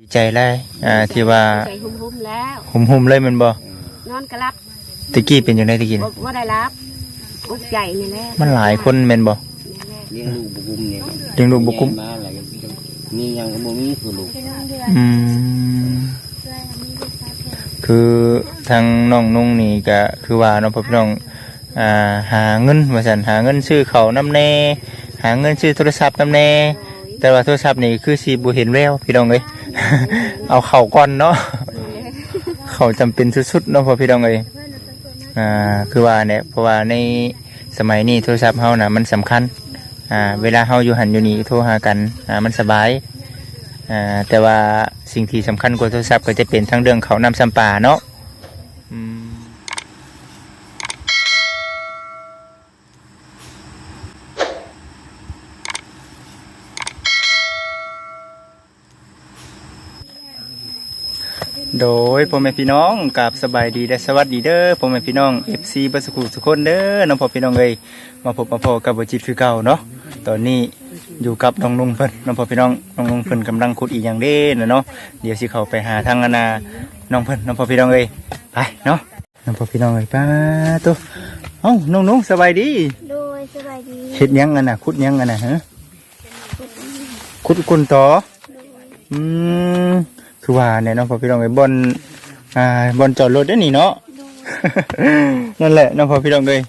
ดีใจเลยอ่าที่ว่าใจหุ่มๆแล้วหุ่มๆเลยแมันบ่นอนกระลับตะกี้เป็นจังไดตะกี้บ่น่ะบ่ได้รับอุกใจนี่แหละมันหลายคนแม่นบ่เลี้ยงลูกบุกุมเนี่ยเลี้ยงลูกบ่กุ้มมาอะไรมียังบ่มีคือลูกอืมคือทางน้องนุ่งนี่ก็คือว่าน้องพ่อพี่น้องอ่าหาเงินว่าซั่นหาเงินซื้อข้าวน้ำแน่ หาเงินซื้อโทรศัพท์น้ำแน่ แต่ว่าโทรศัพท์นี่คือสิบ่เห็นแววพี่น้องเอ้ย เอาเข้าก่อนเนาะ เข่าจำเป็นสุดๆเนาะพอพี่น้องเอ้ย อ่า คือว่าเนี่ยเพราะว่าในสมัยนี้โทรศัพท์เฮาน่ะมันสำคัญ อ่า เวลาเฮาอยู่หันอยู่นี่โทรหากัน อ่า มันสบาย อ่า แต่ว่าสิ่งที่สำคัญกว่าโทรศัพท์ก็จะเป็นทั้งเรื่องเขาวนำซ้ำป่าเนาะ โดยพ่อแม่พี่น้องกับสบายดีและสวัสดีเด้อพ่อแม่พี่น้อง FC บัสกุสุกคนเด้อน้องพ่อพี่น้องเอ้ยมาพบมาพอกับบจิตคือเก่าเนาะตอนนี้อยู่กับน้องนุ่งเพิ่นน้องพ่อพี่น้องน้องนุ่งเพิ่นกำลังขุดอีกอย่างเด้นะเนาะเดี๋ยวสิเข้าไปหาทางอนาน้องเพิ่นน้องพ่อพี่น้องเอ้ยไปเนาะน้องพ่อพี่น้องเอ้ยป้าตัวเอ้าน้องนุ่งสบายดีโดยสบายดีเฮ็ดหยังกันน่ะขุดหยังกันน่ะฮะขุดกุนต่ออืม คือว่าเนี่ยน้องพ่อพี่น้องเอ้ยบอนอ่าบอนจอดรถได้อนี่เนาะ นั่นแหละน้องพ่อพี่น้องเลย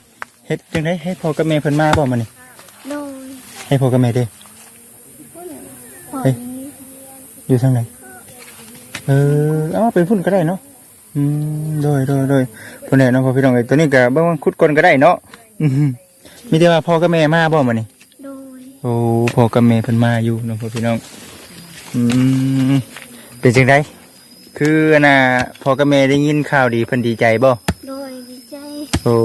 เฮ็ดจังไดให้พ่อกับแม่เพิ่นมาบ่มานี่โดยให้พ่อกับแม่เด้ปล่อเฮ้ยยอยู่ทางไหนเออเอาเป็นพุ่นก็ได้เนาะอืมโดยโดยโดยพุ่นแหละน้องพ่อพี่น้องเอ้ยตัวนี้ก็เบิ่งว่าขุดก่อนก็ได้เนาะอือหือมีแต่ว่าพ่อกับแม่มาบ่มานี่โดยโอ้พ่อกับแม่เพิ่นมาอยู่น้องพ่อพี่น้องอืม เป็นจังไดคืออันน่ะพ่อกับแม่ได้ยินข่าวดีเพิ่นดีใจบ่โดยดีใจโอ้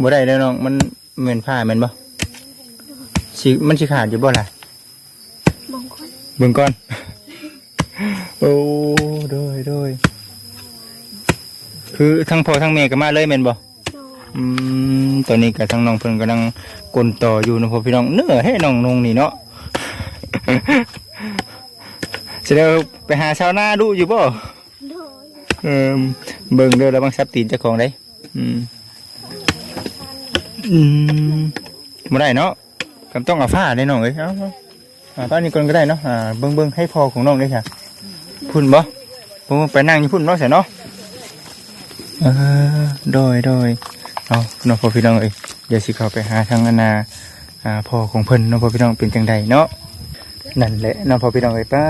บ่ได้แล้วน้องมันเหมือนผ้าแมันบ่สิมันสิขาดอยู่บ่ล่ะบางคนเบิ่งก่อน โอ้โดยโดยคือทั้งพ่อทั้งแม่ก็มาเลยแม่นบ่โดยอืมตอนนี้ก็ทั้งน้องเพิ่นกำลังกลนต่ออยู่เนาะพ่อพี่น้องเนื้อให้น้องนงนี่เนาะ สิได้ไปหาชาวนาดูอยู่บ่โดยเออเบิ่งเด้อแล้วบางซับตีนเจ้าของได้อืมอืมบ่ได้เนาะก็ต้องเอาผ้าได้น้องเอ้ยเอาเอาเอาผ้านี่ก่อนก็ได้เนาะอ่าเบิ่งเบิ่งให้พอของน้องได้ค่ะพุ่นบ่ผมไปนั่งอยู่พุ่นเนาะเสียเนาะเออโดยโดยเอาน้องพ่อพี่น้องเอ้ยเดี๋ยวสิเข้าไปหาทางอนาอ่าพ่อของเพิ่นน้องพ่อพี่น้องเป็นจังใดเนาะ นั่นแหละน้องพ่อพี่น้องเอ้ยป้า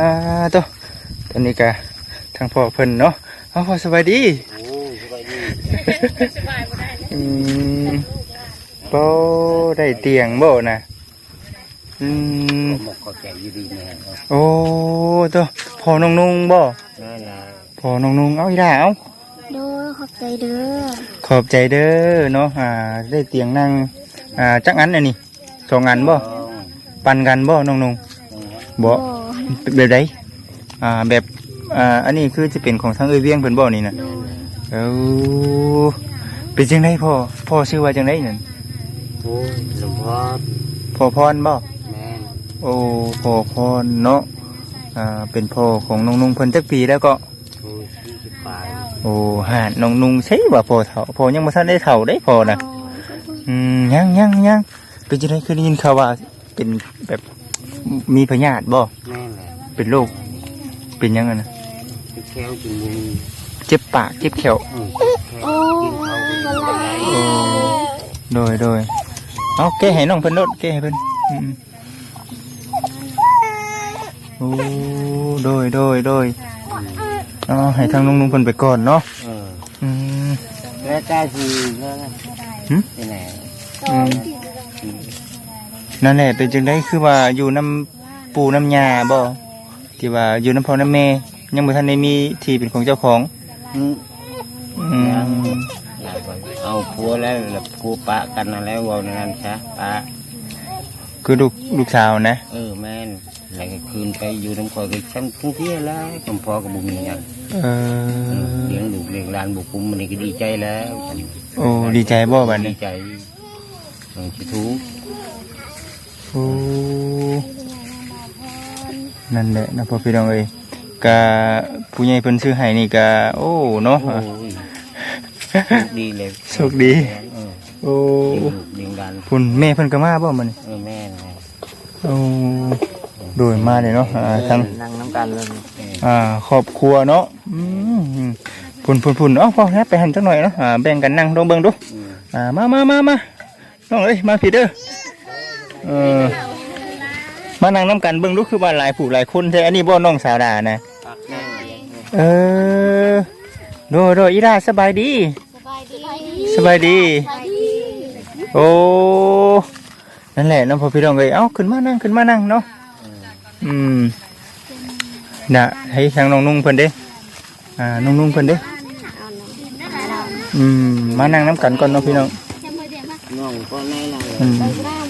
โตะตอนนี้ก็ทางพ่อเพิ่นเนาะเอาพ่อสบายดีโอ้สบายดีอืมโป้ได้เตียงโบ่นะอืมผมบอกขอใจอยู่ดีแม่ครับโอ้ตัวพอน้องนุ่งบ่นั่นล่ะพอน้องนุ่งเอาอีด่าเอาโดยขอบใจเด้อขอบใจเด้อเนาะอ่าได้เตียงนั่งอ่าจักอันอันนี้สองอันบ่ต้องปันกันบ่น้องนุ่ง บ่บ่แบบใดอ่าแบบอ่าอันนี้คือจะเป็นของทางเอ้ยเวียงเพิ่นบ่นี่นะโดยเอ้าเป็นจังไดพ่อพ่อชื่อว่าจังไดนั่นโอ้ยหลวงพ่อพ่อพรบ่แม่นโอ้พ่อพรเนาะอ่าเป็นพ่อของน้องนุ่งเพิ่นจักปีแล้วก็โอ้ยยี่สิบปลายโอ้หาน้องนุ่งใช่ว่าพ่อเฒ่าพ่อยังบ่ทันได้เฒ่าได้พ่อน่ะโดยอืมยังยังยังเป็นจังไดเคยได้ยินข่าวว่าเป็นแบบ มีพยาธิบ่แม่นแหละเป็นโรคเป็นหยังไงนะที่แควจมูกเจ็บปากเจ็บแขวอืมโอ้ยละลายโอ้โดยโดยเอาแก้ให้น้องเพิ่นโดดแก้ให้เพิ่นอืมโอ้โดยโดยโดยเอาให้ทางน้องนุ่งเพิ่นไปก่อนเนาะเอออืม แล้วกล้าทีแล้วหึไปไหนอืม นั่นแหละเป็นจังไดคือว่าอยู่น้ำปูน้ำยาบ่ที่ว่าอยู่น้ำพ่อน้ำแม่ยังบ่ทันได้มีที่เป็นของเจ้าของอืมอืมเอาผัวแล้วแล้วผัวปะกันนั่นแล้วเว่านั่นซะปะคือลูกลูกสาวนะ เออแม่นแล้วก็คืนไปอยู่น้ำคอยกับฉันทั้งที่แล้วคำพ่อกับบุญยังเออเลี้ยงลูกเลี้ยงหลานบุกคุ้มมันนี่ก็ดีใจแล้วฉันโอ้ดีใจบ่บัดดีนี้ใจเออชิทูก โอ้นั่นแหละนะพ่อพี่น้องเอ้ยกะผู้ใหญ่เพิ่นซื้อให้นี่กะโอ้เนาะโอ้ยดีเลยโชคดี เออโอ้ดิงดันพุ่นแม่เพิ่นก็มาบ่มื้อนี้เออแม่ไงโอ้โดยมาเลยเนาะอ่าทั้งนั่งน้ำกันเลยอ่าครอบครัวเนาะอืมพุ่นพุ่นพุ่นเอ้าพ่อแฮะไปหันจักหน่อยเนาะอ่าแบ่งกันนั่งลองเบิ่งดูอ่ามามามามาน้องเอ้ยมาพี่เด้อ เออ มานั่งนํกันเบิ่งดูคือว่าหลายผู้หลายคนแท้อันนี้บ่น้องสาวดานะปักแม่งเออ โดยโดยอีดาสบายดีสบายดีสบายดี สบายดี โอ้นั่นแหละน้องพ่อพี่น้องเอ้ยเอ้าขึ้นมานั่งขึ้นมานั่งเนาะ อืมน่ะให้ทางน้องนุ่งเพิ่นเด้ อ่า น้องนุ่งเพิ่นเด้ อืม มานั่งน้ำกันก่อนเนาะพี่น้อง น้องก็ในเราอืมไปห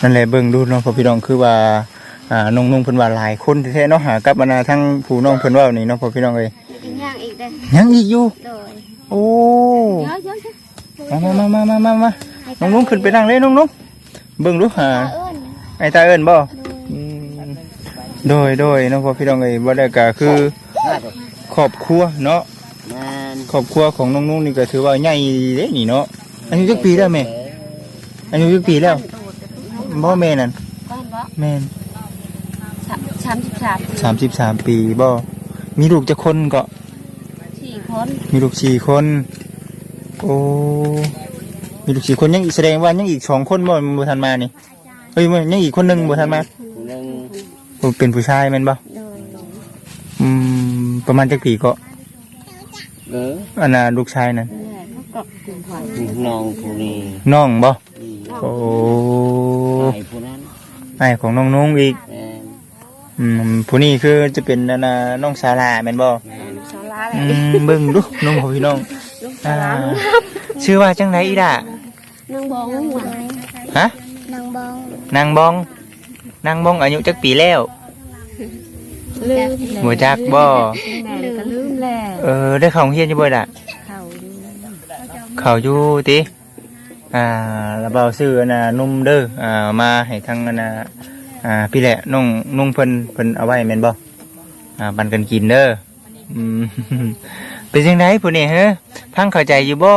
น้ามันนั่นแหละเบิ่งดูเนาะพ่อพี่น้องคือว่าอ่าน้องนุ่งเพิ่นว่าหลายคนแท้ๆเนาะหากับมานาทั้งผู้น้องเพิ่นเว่านี่เนาะพ่อพี่น้องเอ้ยกินย่างอีกเด้อยังอีกอยู่ โดยโอ้เยอะเยอะเยอะมามามามามามาน้องนุ่งขึ้นไปนั่งเลยน้องนุ่งเบิ่งดูหาเอิ้นไอ้ตาเอิ้นบ่อืมโดยโดยเนาะพ่อพี่น้องเอ้ยบ่ได้ก็คือครอบครัวเนาะ แม่นครอบครัวของน้องนุ่งนี่ก็ถือว่าใหญ่เด้นี่เนาะอายุจักปีแล้วแม่อายุจักปีแล้ว บ่แม่นั่นก้อนบ่แม่นสามสามสิบสามสามสิบสามปีบ่มีลูกจะคนก็สี่คนมีลูกสี่คน โอ้มีลูกสี่คนยังอีกแสดงว่ายังอีกสองคนบ่บ่ทันมานี่เอ้ยมันยังอีกคนหนึงบ่ทันมาผู้หนึงโอ้เป็นผู้ชายแม่นบ่โดยอืมประมาณจักปีก็เอออันน่ะลูกชายนั่นนี่แหละเขากรอกถึงหอยน้องผู้นี้น้องบ่อืมโอ้ ไอ้ผู้นั้นไอ้ของน้องนุ้งอีกแม่นอืมผู้นี้คือจะเป็นอันน่ะน้องสาลาแม่นบ่ลูกสาวลาแหละอืมเบิ่งดูน้องของพี่น้องลูกอ่าสาวลาชื่อว่าจังไดอีด่านางบองหวานฮะ นางบองนางบอง นางบองอายุจักปีแล้วลืมหัวจักบ่แม่ก็ลืมแล้วเออได้เข้าโรงเรียนอยู่บ่ล่ะ เขาอยู่เข้าอยู่ติ อ่าแล้วเบาซื้ออันน่ะนุ่มเด้ออ่ามาให้ทางอันน่ะอ่าพี่แหละน้องนุ่งเพิ่นเพิ่นเอาไว้แม่นบ่อ่าปันกันกินเด้ออืมเป็นจังไดผู้นี้ฮะพังเข้าใจอยู่บ่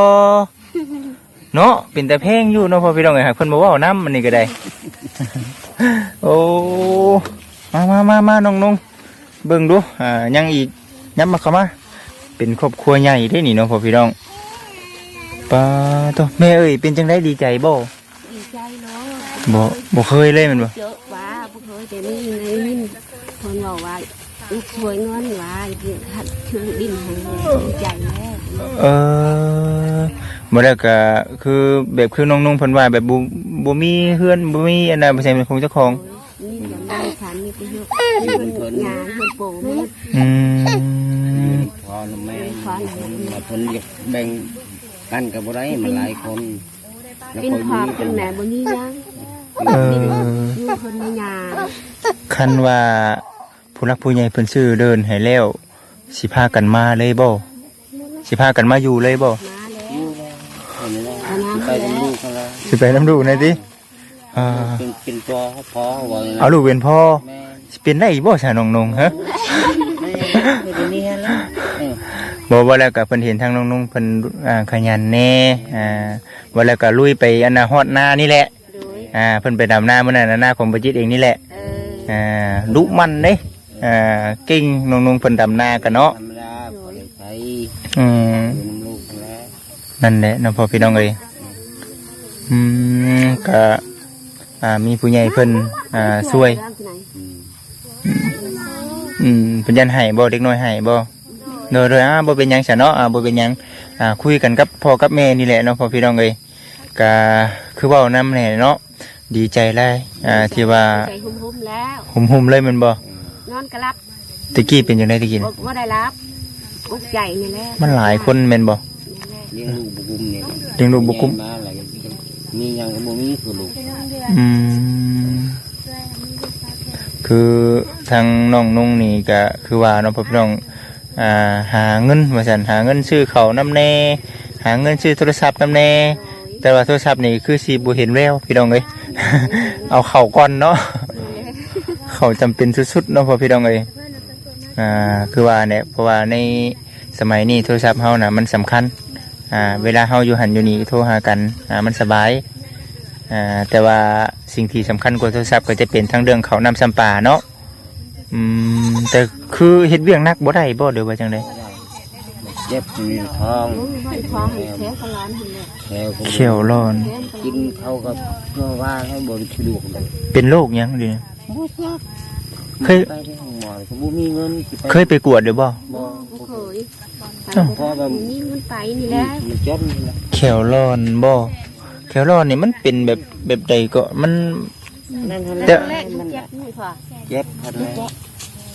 เนาะเป็นแต่เพลงอยู่เนาะพ่อพี่น้องเอ้ยครับเพิ่นบ่เว้านำมันนี่ก็ได้ โอ้มามามามาน้องนุ่งเบิ่งดูอ่ายังอีกย้ำมาเข้ามาเป็นครอบครัวใหญ่ได้นี่เนาะพ่อพี่น้อง ปาตัวแม่เอ้ยเป็นจังไดดีใจบ่ดีใจเนาะบ่บ่เคยเลยแมันบ่เยอะว่าพวกเขาแต่นี่ในนี่คนบอกว่าลูกช่วยเงินว่าเกี่ยวกับชื่อดินให้ดีใจแล้วเออบ่ได้ก็คือแบบคือน้องนุ่งเพิ่นว่าแบบบ่บ่มีเฮือนบ่มีอันน่ะบ่ใช่เป็นของเจ้าของนี่อย่างได้ฉันมีประโยชน์เงินเพิ่นงานเพิ่นโปรโมทอืม พอแม่คนมาเพิ่นอยากแบ่ง กันกับบ่ได้มันหลายคนแล้วเป็นคอยขอบมีเป็นแม่บ่มียังเอออยู่เพิ่นในงานคันว่าผู้รักผู้ใหญ่เพิ่นซื้อเดินให้แล้วสิพากันมาเลยบ่สิพากันมาอยู่เลยบ่มาแล้วอยู่แล้วอันนี้นะไปเป็นลูกกันแล้วสิไปนำลูกหน่อยติอ่าเป็นเป็นตัวพอว่าอย่างนั้นเอาลูกเป็นพ่อแม่สิเป็นได้อีกบ่ซะน้องนงฮะแม่ไม่ได้นี่ฮะแล้วเออ บ่ว่าแล้วก็เพิ่นเห็นทางน้องนุ่งเพิ่นอ่าขยันแน่อ่าว่าแล้วก็ลุยไปอันน่ะฮอดนานี่แหละโดยอ่าเพิ่นไปดำนามื้อนั้นน่ะนาของบ่จิตเองนี่แหละเอออ่าดุมันเด้อ่าเก่งน้องนุ่งเพิ่นดำนากันเนาะธรรมดาพอได้ใช้อืมอยู่น้ำลูกกันแล้วนั่นแหละเนาะพ่อพี่น้องเอ้ยอืมก็อ่ามีผู้ใหญ่เพิ่นอ่าช่วยอืมอืมเพิ่นยันให้บ่เด็กน้อยให้บ่ โดยโดยอ่าบ่เป็นหยังซะเนาะอ่าบ่เป็นหยังอ่าคุยกันกับพ่อกับแม่นี่แหละเนาะพ่อพี่น้องเอ้ยก็คือเว้านำแหละเนาะดีใจหลายอ่าที่ว่าใจหุ่มๆแล้ว หุ่มๆเลยแมันบ่นอนก็รับตะกี้เป็นจังไดตะกี้บ่น่ะบ่ได้รับอุกใจนี่แหละมันหลายคนแม่นบ่เลี้ยงลูกบุกุมเนี่ยเลี้ยงลูกบ่กุ้ม มาอะไรมีอย่างก็บ่มีคือลูกอืมคือทางน้องนุ่งนี่ก็คือว่าเนาะพ่อพี่น้องอ่า หาเงินว่าซั่นหาเงินซื้อข้าวน้ำแน่ หาเงินซื้อโทรศัพท์น้ำแน่ แต่ว่าโทรศัพท์นี่คือสีบูเห็นแววพี่น้องเอ้ยเอาเข่าก่อนเนาะเข่าจำเป็นสุดๆเนาะพอพี่น้องเอ้ยอ่าคือว่าเนี่ยเพราะว่าในสมัยนี้โทรศัพท์เฮานะมันสำคัญอ่าเวลาเฮาอยู่หันอยู่นี่โทรหากันอ่ามันสบายอ่าแต่ว่าสิ่งที่สำคัญกว่าโทรศัพท์ก็จะเป็นทั้งเรื่องเขาวนำซ้ำป่าเนาะ อืมแต่คือเฮ็ดเวียงหนักบ่ได้บ่เดี๋ยวว่าจังไดเจ็บมีท้องรู้ว่าท้องให้แท้ขลานหั่นแหละแถวก็เขียวร้อนแท้ขกินเขาก็เพื่อว่าให้บริสุทธิ์เลยเป็นโรคหยังดิบ่ทราบเคยไปที่ห้องหมอก็บ่มีเงินสิไปเคยไปกวดเดี๋ยวบ่บ่บ่เคยไปอ้าวเพราะว่านี่มันไปนี่แหละมันจนนี่แหละเขียวร้อนบ่เขียวร้อนนี่มันเป็นแบบแบบใดก็มัน นั่นเท่าแต่นั้นแรกมันเจ็บนี่ค่ะเจ็บเท่านั้น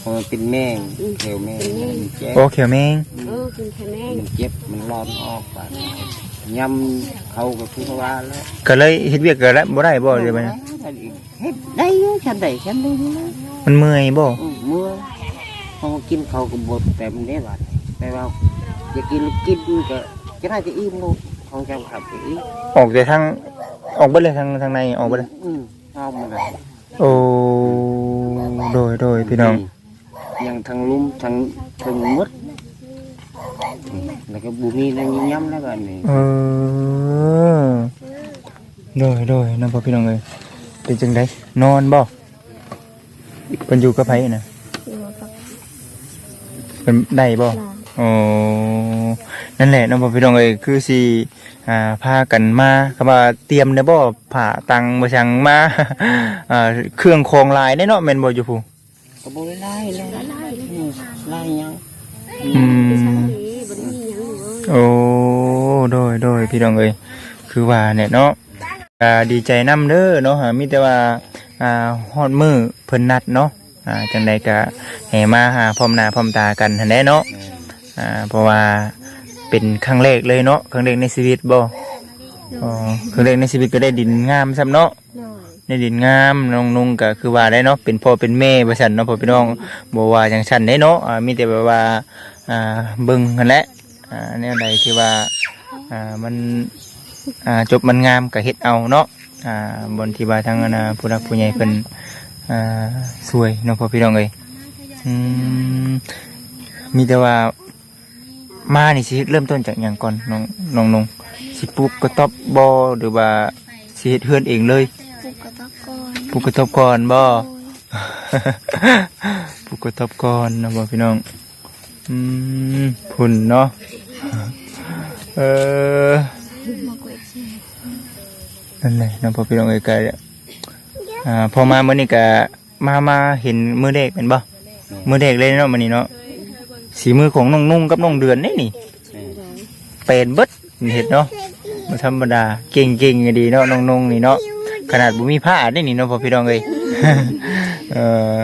เพราะมันเป็นแมงแถวแมงมันเจ็บโอ้เขียวแมงเออกินแค่แม่งมันเจ็บมันร้อนออกไปยำเขาก็คือว่าแล้วก็เลยเฮ็ดเวียกก็แล้วบ่ได้บ่เดี๋ยวบัดนี้เฮ็ดได้อยู่ฉันได้ฉันได้อยู่นะมันเมื่อยบ่อืมเมื่อพอมากินเขาวก็บดแต่มันได้บาดแต่ว่าจะกินกินก็จะได้จะอิ่มลูกของจำขับไปอีกออกแต่ทางออกเบิดเลยทางทางในออกเบิดเลย อืมเอามาเลยโอ้โดยโดยพี่น้องยังทางลุ่มทางทางมดอืมแล้วก็บุมีนั่นย้ำแล้วกันนี่เออโดยโดยน้องพ่อพี่น้องเอ้ยเป็นจังไดนอนบ่เพิ่นอยู่กับไผน่ะอยู่กับเพิ่นได้บ่หลาน โอ้นั่นแหละน้องพ่อพี่น้องเอ้ยคือสิอ่าพากันมาคำว่าเตรียมได้บ่ผ่าตังบ่ชังมาอ่าเครื่องคองลายได้เนาะแม่นบ่อยู่ผู้ก็บุไล่เลยอืมไล่ยังอืมใช่นี่บ่ได้มีหยังอโอ้โดยโดยพี่น้องเอ้ยคือว่าเนี่ยเนาะอ่าดีใจนํเด้อเนาะมีแต่ว่าอ่าฮอดมือเพิ่นนัดเนาะอ่าจังใดก็ให้มาหาพร้อมหน้าพร้อมตากันหั่นแหละเนาะ อ่าเพราะว่าเป็นครั้งแรกเลยเนาะครั้งแรกในชีวิตบ่อ๋อครั้งแรกในชีวิตก็ได้ดินงามซ้ำเนาะหน่อยได้ดินงามน้องนุ่งก็คือว่าได้เนาะเป็นพ่อเป็นแม่ว่าซั่นเนาะพ่อพี่น้องบ่ว่าจังซั่นได้เนาะอ่ามีแต่แบบว่าอ่าเบิ่งหั่นแหละอ่าแนวใดที่ว่าอ่ามันอ่าจบมันงามก็เฮ็ดเอาเนาะอ่าบนที่ว่าทางอนาผู้รักผู้ใหญ่เพิ่นอ่าสวยเนาะพ่อพี่น้องเอ้ยอืมมีแต่ว่า มานี่สิเริ่มต้นจากหยังก่อนน้องน้องนุ่งสิปลูกกระต๊อบบ่หรือว่าสิเฮ็ดเฮือนเองเลยปลูกกระต๊อบก่อนปลูกกระทบก่อนบ่โดยปลูกกระทบก่อนนะบ่พี่น้องอืมพุ่นเนาะเออมากกว่าสินั่นแหละน้องพ่อพี่น้องเอ้ยก็อ่าพอมามื้อนี้ก็มามาเห็นมื้อเด็กเป็นบ่มื้อเด็กเลยเนาะมื้อนี้เนาะ สีมือของน้องนุ่งกับน้องเดือนนี่นี่เป็นเบิดเห็ดเนาะบ่ธรรมดาเก่งๆดีเนาะน้องนุ่งนี่เนาะขนาดบ่มีผ้าได้นี่เนาะพ่อพี่น้องเอ้ยเอ่อ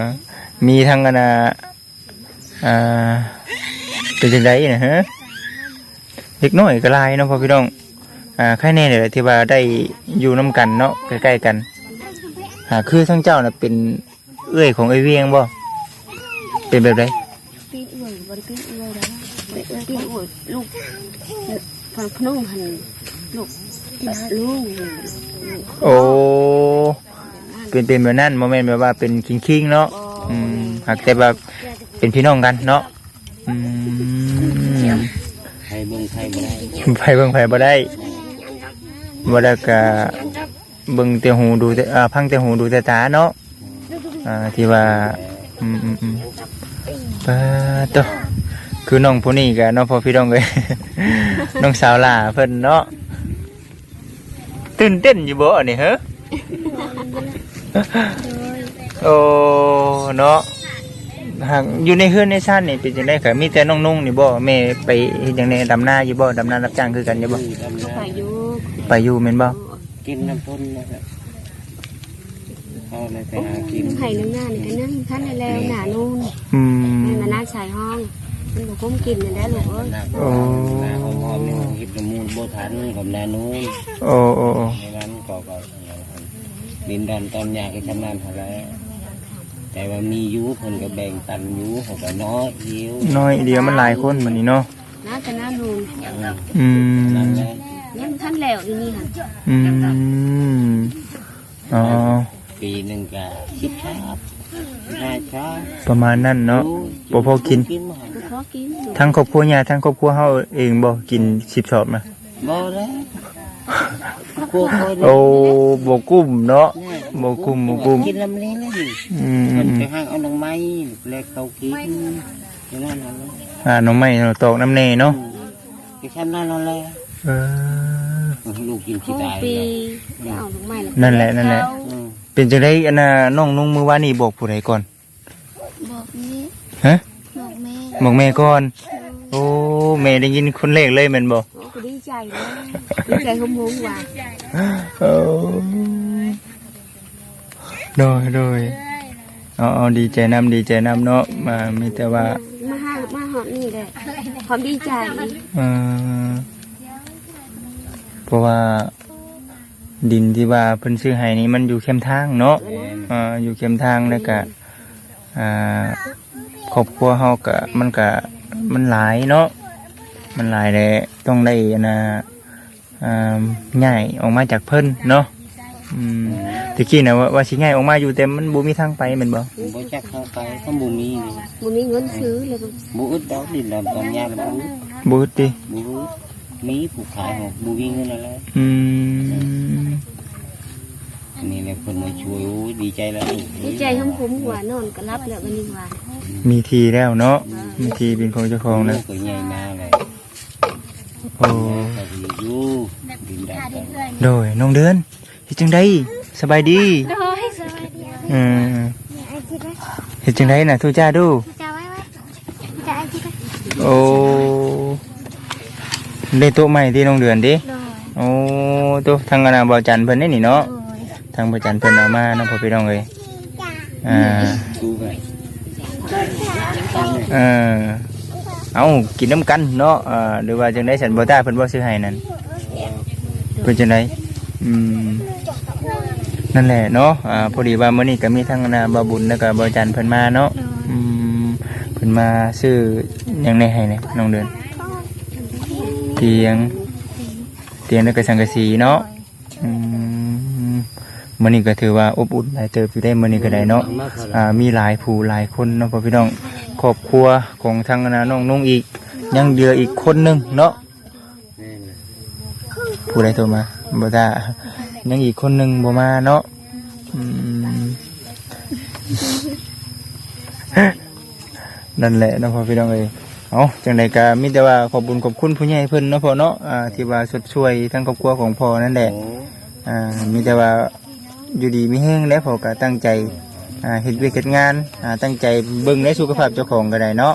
มีทั้งอันน่ะอ่าเป็นจังไดน่ะฮะเด็กน้อยก็หลายเนาะพ่อพี่น้องอ่าใครแน่เนี่ยที่ว่าได้อยู่นํกันเนาะใกล้ๆกันอ่าคือทั้งเจ้าน่ะเป็นเอื้อยของไอ้เวียงบ่เป็นแบบใดปี นอวยบ่ได้ปีนอวยแล้วบ่ได้ปีอวยลูกพังพนุ่งหันลูกที่นาลูกโอ้เป็นเป็นแบบนั้นโมเมนต์แบบว่าเป็นคิงคิงเนาะอืมหากแต่แบบเป็นพี่น้องกันเนาะอืมใครเบิ่งใครบ่ได้ไผเบิ่งไผบ่ได้บ่ได้ก็เบิ่งแต่หูดูแต่อ่าพังแต่หูดูแต่ตาเนาะอ่าที่ว่าอืมอืมอืม ปะโตคือน้องผู้นี้ก็เนาะพอพี่น้องเอ้ยน้องสาวหล่าเพิ่นเนาะตื่นเต้นอยู่บ่อันนี้เหรอโดยโอ้เนาะหากอยู่ในเฮือนในชาตินี่เป็นจังได๋ก็มีแต่น้องนุ่งนี่บ่แม่ไปเฮ็ดจังได๋ดำนาอยู่บ่ดำนารับจ้างคือกันอยู่บ่ดำก็น้ไปอยู่ไปอยู่แม่นบ่ำกินน้ำต้นนะครับ เอาในไปหากินไผ่น้ำหน้านี่ก็นั่งท่านได้แล้วหน้านู่นอืมให้มานั่งใส่ห้องมันบ่คุ้มกินนั่นแหละลูกเอ้ยหน้าโอ้หน้าหอมๆนี่เฮ็ดน้ำมูลบ่ทันกับหน้านู้นโอ้โอ้โอ้ในนั้นก็ก็ดินดอนตอนยาก็ชำนาญหาแล้ว แต่ว่ามีอยูเพิ่นก็แบ่งปันอยูเขาก็น้อยเดียวน้อยเดียวมันหลายคนบัดนี้เนาะน้าจะน้านู่นอืมนั่นแหละยังท่านแล้วนี่นี่ค่ะอืม อ๋อ ปีหนึ่งก็คิดครับน่าช้าประมาณนั้นเนาะบ่พอกิน กินมาก็ขอกินลูกทั้งครอบครัวญาติทั้งครอบครัวเฮาเองบ่กิน10ชอบนะบ่แล้วกลัวคอยโอ้บ่กุ้มเนาะบ่กุ้มบ่กุ้มกินลำนี้เลย อืมมันไปห้างเอาหนังไม้แลกเขากินอย่างนั้นนั่นเลยอ่าหน้องไม้เนาะตอกน้ำแน่เนาะไปทำนั่นนั่นแหละเออ ลูกกินหขี้กตายปีแล้วจะเอาลูกไม้นั่นแหละนั่นแหละ อืม เป็นจังได๋อันน่ะน้องนุ่งมือวานนี่บอกผู้ใดก่อน บอกนี้ฮะ บอกแม่บอกแม่ก่อน โอ้แม่ได้ยินคนแรกเลยแม่นบ่โอ้ก็ดีใจเลยดีใจหุ่มหุ่มว่าโอ้โดยโดยเอาเอาดีใจนำดีใจนำเนาะมามีแต่ว่ามาห้ามาหอมนี่เลยความดีใจเออเพราะว่า ดินที่ว่าเพิ่นซื้อให้นี่มันอยู่เข้มทางเนาะอ่าอยู่เข้มทางแล้วก็อ่าครอบครัวเฮาก็มันก็มันหลายเนาะมันหลายแหละต้องได้อันน่ะอ่าง่ายออกมาจากเพิ่นเนาะอืมตะกี้น่ะว่าว่าสิง่ายออกมาอยู่แต่มันบ่มีทางไปแม่นบ่ผมบ่จักเข้าไปข้างบุมีนี่มันมีเงินซื้อเลยก็บุอึดดอกดินดอนตอนยามบุอึดบ่อึดติบุอึด มีผู้ขายของบุมีเงินอะไรอืมอันนี้เนี่ยคนมาช่วยโอ้ยดีใจแล้วดีใจหุ่มหุ่มว่านอนก็รับแล้ววันนี้ว่ามีทีแล้วเนาะมีทีเป็นของเจ้าของแล้แล้ววก็ใหญ่นาเลยโอ้ก็อยู่ดินดอนกันโดยน้องเดือนเฮ็ดจังไดสบายดีโดยสวัสดีอืมไอ้ที่ได้เฮ็ดจังไดน่ะทูจ้าดูจะไว้ไว้จะไอ้ที่ได้โอ้ ได้โต๊ะใหม่ที่น้องเดือนดิ โดยโอ้โต๊ะทางอนาบ่จันเพิ่นนี่นี่เนาะ โดยทางบ่จันเพิ่นเอามาเนาะพ่อพี่น้องเอ้ยอ่าดูไปเออเอากินน้ำกันเนาะอ่าหรือว่าจังไดฉันบ่ตาเพิ่นบ่ซื้อให้นั่นเป็นจังไดอืม นั่นแหละเนาะ อ่า พอดีว่ามื้อนี้ก็มีทั้งอนาบ่บุญแล้วก็บ่จันเพิ่นมาเนาะ โดยอืมเพิ่นมาซื้อหยังในให้เนี่ยน้องเดือนเตียง เตียงแล้วก็สังกะสีเนาะอืมมื้อนี้ก็ถือว่าอบอุ่นหลายเติบอยู่ได้มื้อนี้ก็ได้เนาะอ่ามีหลายผู้หลายคนเนาะพ่อพี่น้องครอบครัวของทางนาน้องนุ่งอีก ยังเหลืออีกคนหนึงเนาะผู้ใดโทรมาบ่ได้ยังอีกคนหนึงบ่มาเนาะอืม นั่นแหละเนาะพ่อพี่น้องเอ้ย เอาจังใดก็มีแต่ว่าขอบคุญขอบคุณผู้ใหญ่เพิ่นเนาะพ่อเนาะอ่าที่ว่าสดช่วยทั้งครอบครัวของพ่อนั่นแหละโอ้อ่ามีแต่ว่าอยู่ดีมีแห้งแล้วพ่อก็ตั้งใจอ่าเฮ็ดเวียกเฮ็ดงานอ่าตั้งใจเบิ่งในสุขภาพเจ้าของก็ได้เนาะ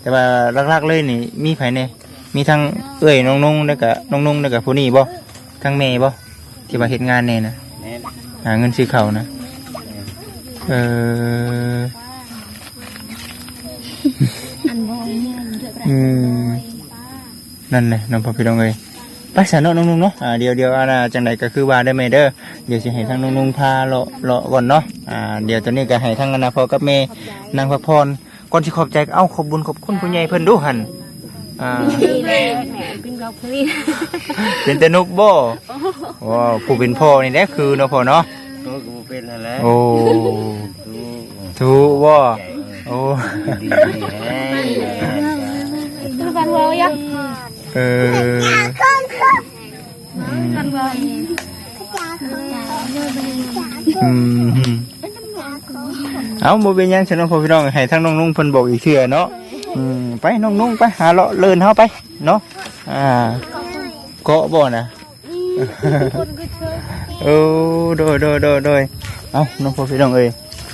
แต่ว่าหลักๆเลยนี่มีไผแน่มีทั้งเอ้ยน้องนุ่งแล้วก็น้องนุ่งแล้วก็ผู้นี้บ่ทั้งแม่บ่ที่ว่าเฮ็ดงานแน่นะแม่นหาเงินซื้อข้าวนะเออ อดอืมนั่นเลยน้องพ่อพี่น้องเอ้ยไปสานเนาะน้องนุ่งเนาะอ่าเดี๋ยวเดี๋ยวอาณาจังใดก็คือว่าได้ไหมเด้อเดี๋ยวจะให้ทั้งน้องนุ่งพาเลาะเลาะก่อนเนาะอ่าเดี๋ยวตอนนี้ก็ให้ทั้งอนาพอกับเมย์นางพักพรก่อนที่ขอบใจก็เอ้าขอบบุญขอบคุณผู้ใหญ่เพิ่นดูหันอ่านี่แหละแหมเป็นเราพลีเป็นแต่นกบ่ว้าวผู้เป็นพ่อนี่แหละคือเนาะพ่อเนาะโอ้กูเป็นอะไรโอ้ดูถูกบ่โอ้ ดีให้ คือกันเรายัง เอออืม กันเรา อืมเอาบ่เป็นหยังฉันน้องพ่อพี่น้องให้ทั้งน้องนุ่งเพิ่นบอกอีกเทื่อเนาะอืมไปน้องนุ่งไปหาเลาะเลินเฮาไปเนาะอ่าเกาะบ่นะโอ้โดยโดยโดยโดยเอาน้องพ่อพี่น้องเอ้ย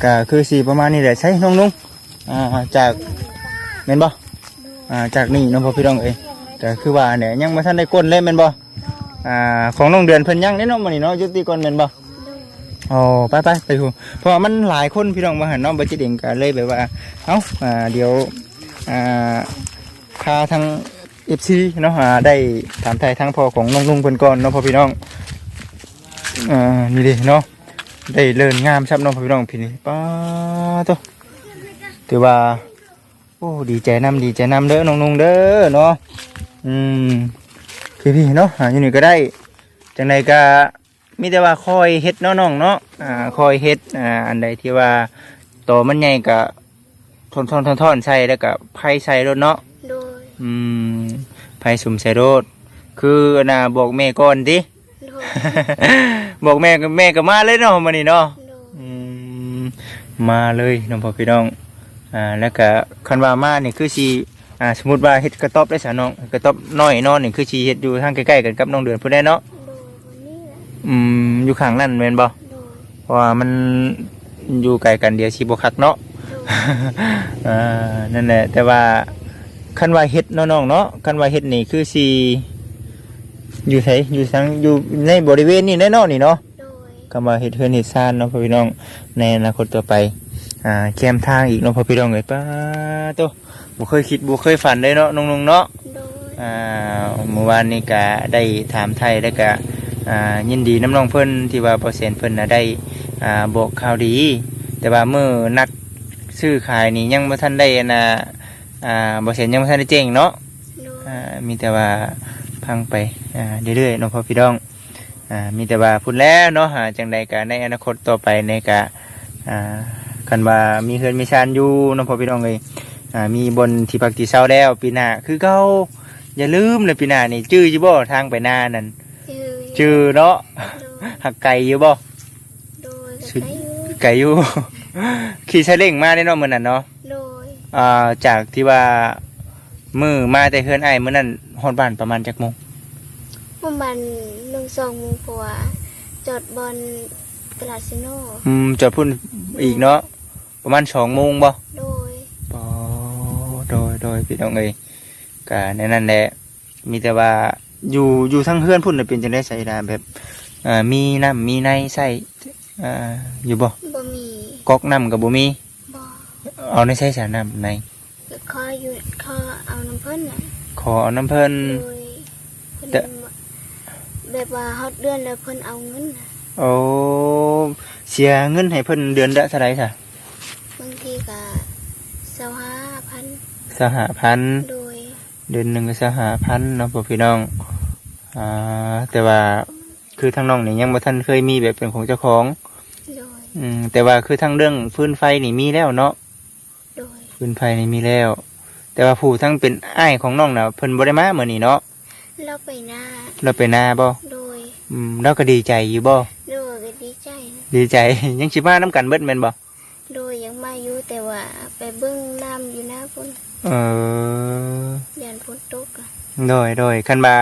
ก็คือสีประมาณนี้แหละใช่น้องนุ่งอ่าจากแม่นบ่ อ่าจากนี่น้องพ่อพี่น้องเอ้ยก็คือว่าเนี่ยยังบ่ทันได้ก้นเลยแม่นบ่อ่าของน้องเดือนเพิ่นยังเด้เนาะมื้อนี้เนาะยุติก่อนแม่นบ่อ๋อไปไปไปหูเพราะว่ามันหลายคนพี่น้องมาหันน้องบัจิตเองก็เลยแบบว่าเอ้าอ่าเดี๋ยวอ่าพาทางเอฟซีเนาะอ่าได้ถามไทยทางพ่อของน้องลุงเพิ่นก่อนเนาะพ่อพี่น้องอ่านี่ดิเนาะได้เลินงามครับน้องพ่อพี่น้องพี่นี่ป้าตัวถือว่า โอ้ดีใจนํดีใจนํเด้อน้องลุงเด้อเนาะอืมพี่พี่เนาะอ่าอยู่นี่ก็ได้จังใดก็มีแต่ว่าคอยเฮ็ดเนาะน้องเนาะอ่าคอยเฮ็ดอ่าอันใดที่ว่าโตมันใหญ่ก็ทนทนทนทนใส่แล้วก็ไผใส่รถเนาะโดยอืมไผสุ่มใส่รถคืออันน่ะบอกแม่ก่อนติโดยบอกแม่ก็แม่ก็มาเลยเนาะมื้อนี้เนาะโดย อืมมาเลยน้องพ่อพี่น้อง อ่าแล้วก็คันว่ามานี่คือสีอ่าสมมติว่าเฮ็ดกระต๊อบได้สาน้องกระต๊อบน้อยเนาะนี่คือสีเฮ็ดอยู่ทางใกล้ๆกันกับน้องเดือนพุ่นได้เนาะโดยวันนี้แหละอืมอยู่ข้างนั่นแม่นบ่โดยเพราะว่ามันอยู่ไกลกันเดียวสิบ่คักเนาะโดยอ่านั่นแหละแต่ว่าคันว่าเฮ็ดเนาะน้องเนาะคันว่าเฮ็ดนี่คือสีอยู่ไสอยู่ทางอยู่ในบริเวณนี้แน่เนาะนี่เนาะโดยคำว่าเฮ็ดเฮือนเฮ็ดซ่านเนาะพ่อพี่น้องในอนาคตต่อไป อ่าแคมทางอีกเนาะพ่อพี่น้องเอ้ยป้าโตบ่เคยคิดบ่เคยฝันเลยเนาะน้องๆเนาะโดยอ่าเมื่อวานนี้ก็ได้ถามไทยแล้วก็อ่ายินดีน้ำน้องเพิ่นที่ว่าเปอร์เซ็นต์เพิ่นน่ะได้อ่าบอกข่าวดี แต่ว่าเมื่อนัดซื้อขายนี่ยังบ่ทันได้อันน่ะอ่าบ่เซ็นยังบ่ทันได้แจ้งเนาะโดยอ่ามีแต่ว่าพังไปอ่าเรื่อยๆเนาะพ่อพี่น้องอ่ามีแต่ว่าพูดแล้วเนาะหาจังใดกะในอนาคตต่อไปในกะอ่า กันว่ามีเฮือนมีชานอยู่เนาะพ่อพี่น้องเลยอ่ามีบนที่พักที่เช่าแล้วปีหน้าคือเก่าอย่าลืมเลยปีหน้านี่จื้ออยู่บ่ทางไปหน้านั่นจือจื้อเนาะโดยหักไก่อยู่บ่โดยสุดก็ได้อยู่ไก่อยู่ขี่ซาเล้งมาได้เนาะมื้อนั้นเนาะโดยอ่าจากที่ว่ามือมาแต่เฮือนไอ้ายมื้อนั้นฮอดบ้านประมาณจักโมงประมาณหนึ่งสองโมงกว่าจอดบอลตลาดซิโนอืมจะพุ่นอีกเนาะ ประมาณสองโมงบ่โดยปอโดยโดยพี่น้องเอ้ยกะในนั้นแหละมีแต่ว่าอยู่อยู่ทั้งเฮือนพุ่นน่ะเป็นจังได๋ใส่ดาแบบอ่ามีน้ำมีในใส่อ่าอยู่บ่บ่มีก๊อกน้ำก็บ่มีบ่เอาในใส่สาน้ำในก็คอยอยู่คอเอาน้ำเพิ่นน่ะขอเอาน้ำเพิ่นโดยเพิ่นแต่แบบว่าฮอดเดือนแล้วเพิ่นเอาเงินน่ะโอ้เสียเงินให้เพิ่นเดือนละเท่าไหร่ซะ บางทีก็สหาพัน สหพันธ์โดยเดือนหนึงก็สหพันธ์เนาะพ่อพี่น้องอ่าแต่ว่าคือทางน้องนี่ยังบ่ทันเคยมีแบบเป็นของเจ้าของโดยอืมแต่ว่าคือทั้งเรื่องฟืนไฟนี่มีแล้วเนาะโดยฟืนไฟนี่มีแล้ว แต่ว่าผู้ทั้งเป็นอ้ายของน้องน่ะเพิ่นบ่ได้มามื้อนี้เนาะเราไปหน้าเราไปนาบ่โดยอืมเราก็ดีใจอยู่บ่โดยก็ดีใจนะดีใจ ยังสิมานํกันเบิดแม่นบ่โดยยังมาอยู่แต่ว่าไปเบิ้งน้ำอยู่หน้าพุ่น เออยันฝนตกอะโดยโดยคันว่า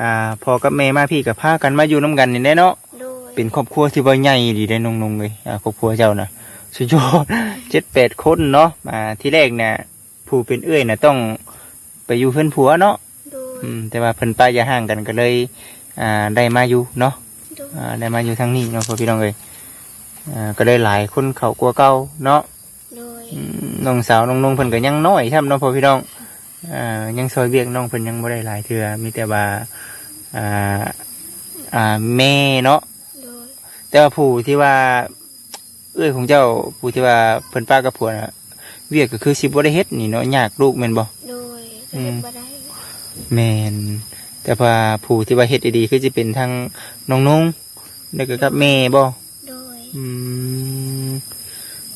อ่าพ่อกับแม่มาพี่ก็พากันมาอยู่นํกันนี่แหละเนาะโดยเป็นครอบครัวที่ว่าใหญ่ดีได้นงๆเลยอ่าครอบครัวเจ้าน่ะสุดยอด7-8คนเนาะอ่าที่แรกเนี่ยผู้เป็นเอื้อยน่ะต้องไปอยู่เพื่อนผัวเนาะโดยอืมแต่ว่าเพิ่นป้าอย่าห่างกันก็เลยอ่าได้มาอยู่เนาะโดยอ่าได้มาอยู่ทางนี้เนาะพ่อพี่น้องเอ้ยอ่าก็เลยหลายคนเขากลัวเก่าเนาะโดยอืม น้องสาวน้องนงเพิ่นก็ยังน้อยครับเนาะพ่อพี่น้องอ่ายังซอยเวียกน้องเพิ่นยังบ่ได้หลายเทื่อมีแต่ว่าอ่าอ่าแม่เนาะโดยแต่ว่าผู้ที่ว่า เอ้ยของเจ้าผู้ที่ว่าเพิ่นป้ากับผัวน่ะเวียกก็คือสิบ่ได้เฮ็ดนี่เนาะยากลูกแม่นบ่โดยอืเฮ็มดบ่ได้แมนแต่ว่าผู้ที่ว่าเฮ็ดดีๆคือจะเป็นทางน้องนุ่งแล้วก็กับแม่บ่โดยอืม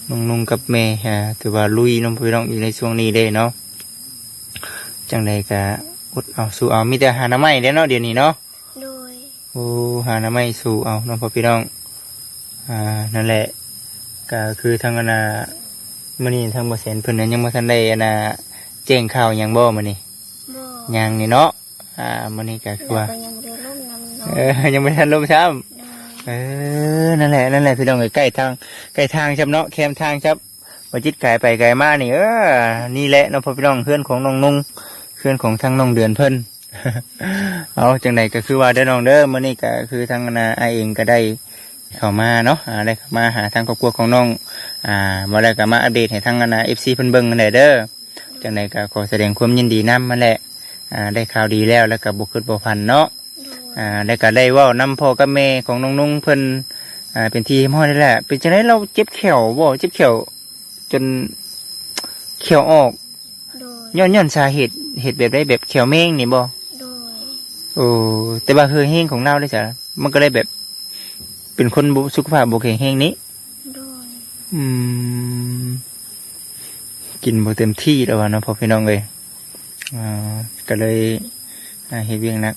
น้องนุ่งกับแม่ฮะถือว่าลุยน้องพี่น้องอยู่ในช่วงนี้เด้เนาะจังใดก็อดเอาสู้เอามีแต่หาหน้าไม้เด้เนาะเดี๋ยวนี้เนาะโดยโอ้หาหน้าไม้สู้เอาน้องพ่อพี่น้องอ่านั่นแหละก็คือทางอนนามื้อนี้ทางบ่แสนเพิ่นนั้นยังบ่ทันได้อนนาแจ้งข่าวหยังบ่มื้อนี้บ่ยังนี่เนาะอ่ามื้อนี้ก็คือว่าแล้วก็ยังเรียนร่มนำเนาะเออยังไม่ทันลงซ้โดยำ เออ นั่นแหละ นั่นแหละพี่น้องเอ้ยใกล้ทาง ใกล้ทางชับเนาะ แคมทางชับมาจิตไก่ไปไก่มานี่เออ นี่แหละเนาะพ่อพี่น้องเพื่อนของน้องนุ่งเพื่อนของทางน้องเดือนเพิ่น เอาจังใดก็คือว่าได้อน้องเด้อมื้อนี้ก็คือทางนาไอเองก็ได้เข้ามาเนาะอ่าได้มาหาทางครอบครัวของน้อง อ่ามาแล้วก็มาอัปเดตให้ทางนา FC เพิ่นเบิ่งนั่นแหละเด้อจังใดก็ขอแสดงความยินดีนำมันแหละ อ่า ได้ข่าวดีแล้วแล้วก็บ่คิดบ่พันเนาะ อ่าแล้วก็ได้เว่านำพ่อกับแม่ของน้องนุ่งเพิ่นอ่าเป็นทีมห้อนี่แหละ เป็นจังไดเราเจ็บแขวบ่เจ็บแขวจนแขวออกโดยย้อนย้อนสาเหตุเหตุแบบได้แบบแขวเม้งนี่บ่โดยโอ้แต่ว่าคือเฮงของเราได้จ้ะมันก็เลยแบบ เป็นคนบ่สุขภาพบ่แข็งแรงนี้ โดยออืม กินบ่เต็มที่แล้ววะเนาะพ่อพี่น้องเลยอ่าก็เลย อ่าเฮ็ดเวียงหนัก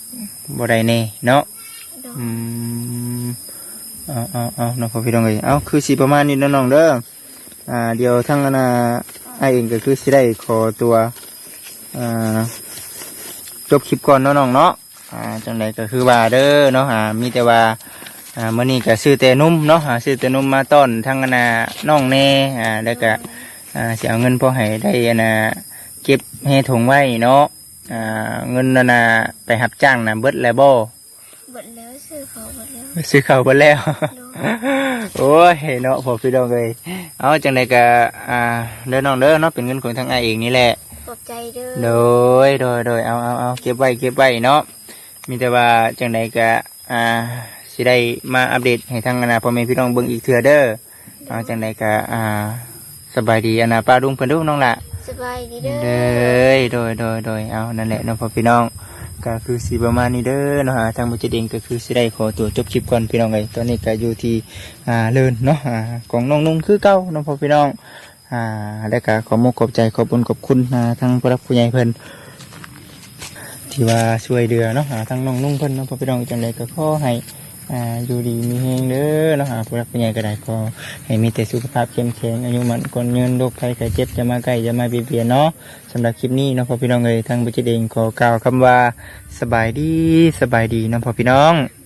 บ่ได้แน่เนาะโดยอืมเอาเอาเอาน้องพ่อพี่น้องเลยเอาคือสีประมาณนี้เนาะน้องเด้ออ่าเดี๋ยวทั้งอนาไอายเองก็คือสิได้ขอตัวอ่าจบคลิปก่อนเนาะน้องเนาะอ่าจังไดก็คือว่าเด้อเนาะอ่ามีแต่ว่าอ่ามื้อนี้ก็ซื้อแต่นุ่มเนาะอ่าซื้อแต่นุ่มมาต้อนทั้งอนาน้องแน่อ่าแล้วก็อ่าสิเอาเงินพอให้ได้อนาเก็บให้ถุงไว้เนาะ อ่าเงินอนาไปหับจ้างนะเบิดแล้วบ่เบิดแล้วซื้อเขาเบิดแล้วซื้อข้าวเบิดแล้วโดยโอ้ยเนาะพอพี่น้องเลยเอาจังไดก็อ่าเด้อน้องเด้อเนาะเป็นเงินของทางไอายเองนี่แหละขอบใจเด้อโดยโดยโดยเอาเอาเอาเก็บไว้เก็บไว้เนาะมีแต่ว่าจังไดก็อ่าสิได้มาอัปเดตให้ทางอนาพ่อแม่พี่น้องเบิ่งอีกเทื่อเด้อเอาจังไดก็อ่าสบายดีอนาป้าลุงเพิ่นเดูน้องละ สบายดีเด้อเด้อโดยโดยโดยเอานั่นแหละน้องพ่อพี่น้องก็คือสีประมาณนี้เด้อเนาะฮะทางบุจเองก็คือสิได้ขอตัวจบคลิปก่อนพี่น้องเลยตอนนี้ก็อยู่ที่อ่าเลินเนาะอ่าของน้องนุ่งคือเก้าน้องพ่อพี่น้องอ่าแล้วก็ขอมกขอบใจขอบุญขอบคุณอ่าทางผู้รับผู้ใหญ่เพิ่นที่ว่าช่วยเดือเนาะอ่าทางน้องนุ่งเพิ่นน้องพ่อพี่น้องจังไดก็ขอให้ อ่าอยู่ดีมีเฮงเด้อเนาะอ่าผู้รักผู้ใหญ่ก็ได้ก็ให้มีแต่สุขภาพเข้มแข็งอายุมันคนเงินโรคภัยไข้เจ็บจะมาใกล้จะมาเบียดเบียนเนาะสำหรับคลิปนี้เนาะพ่อพี่น้องเลยทางบุจเดงขอกล่าวคำว่าสบายดีสบายดีน้องพ่อพี่น้อง